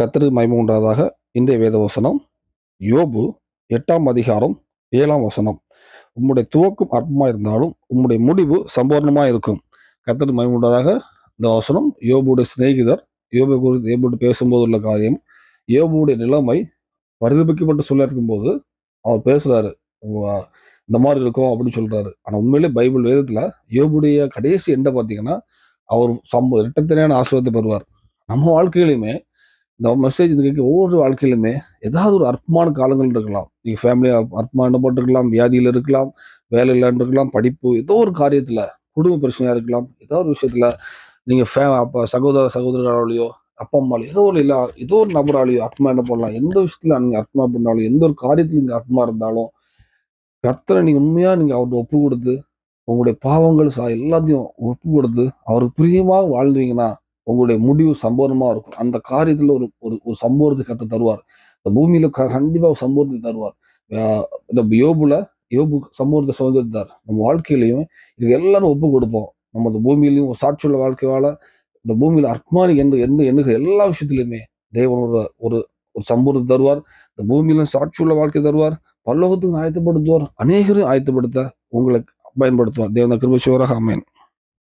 கர்த்தருக்கு மகிமை உண்டாதாக இன்றைய வேத வசனம். யோபு எட்டாம் அதிகாரம் ஏழாம் வசனம். உம்முடைய துவக்கம் அற்பமாக இருந்தாலும் உம்முடைய முடிவு சம்பூர்ணமாக இருக்கும் கர்த்தருக்கு மகிமை உண்டாதாக இந்த வசனம். யோபுடைய சிநேகிதர் யோபு குறித்து யோபு பேசும்போது உள்ள காரியம் யோபுடைய நிலைமை பரிதபிக்கப்பட்டு சொல்ல இருக்கும்போது அவர் பேசுகிறாரு இந்த மாதிரி இருக்கும் அப்படின்னு சொல்கிறாரு ஆனால் உண்மையிலே பைபிள் வேதத்தில் யோபுடைய கடைசி எண்டை பார்த்தீங்கன்னா அவர் சம்ப இரட்டத்தனையான ஆசிரியத்தை பெறுவார். நம்ம வாழ்க்கையிலையுமே இந்த மெசேஜ் இது கேட்க ஒவ்வொரு வாழ்க்கையிலுமே ஏதாவது ஒரு அற்பமான காலங்கள் இருக்கலாம். நீங்கள் ஃபேமிலியாக ஃபேமிலி அற்பமானப்பட்டிருக்கலாம் வியாதியில் இருக்கலாம் வேலை இல்லாமல் இருக்கலாம் படிப்பு ஏதோ ஒரு காரியத்தில் குடும்ப பிரச்சனையாக இருக்கலாம் ஏதோ ஒரு விஷயத்தில் நீங்கள் ஃபே அப்போ சகோதர சகோதரர்களாலேயோ அப்பா அம்மாலையோ ஏதோ ஒரு இல்லை ஏதோ ஒரு நபராலேயோ ஆத்மா என்ன பண்ணலாம் எந்த விஷயத்தில் நீங்கள் ஆத்மா பண்ணாலும் எந்த ஒரு காரியத்தில் நீங்கள் ஆத்மா இருந்தாலும் கர்த்தரை நீங்கள் உண்மையாக நீங்கள் அவர்கிட்ட ஒப்பு கொடுத்து உங்களுடைய பாவங்கள் சா எல்லாத்தையும் ஒப்பு கொடுத்து அவருக்கு பிரியமாக வாழ்ந்தீங்கன்னா உங்களுடைய முடிவு சம்பூர்ணமாக இருக்கும். அந்த காரியத்தில் ஒரு ஒரு ஒரு சம்பூர்ணத்தை கத்த தருவார். இந்த பூமியில் க- கண்டிப்பாக ஒரு சம்பூர்ணத்தை தருவார். இந்த யோபுல யோபு சம்பூர்ணத்தை சுதந்திரத்தார். நம்ம வாழ்க்கையிலையும் இது எல்லாரும் ஒப்பு கொடுப்போம். நம்ம இந்த பூமியிலையும் ஒரு சாட்சியுள்ள வாழ்க்கை வாழ இந்த பூமியில் அர்மானி என்று எந்த எண்ணுகிற எல்லா விஷயத்துலையுமே தேவனோட ஒரு ஒரு சம்பூர்த்தி சம்பூர்ணத்தை தருவார். இந்த பூமியிலும் சாட்சியுள்ள வாழ்க்கை தருவார். பல்லோகத்துக்கும் ஆயத்தப்படுத்துவார். அநேகரும் ஆயத்தப்படுத்த உங்களை பயன்படுத்துவார். தேவன கிருபசிவராக அமேன்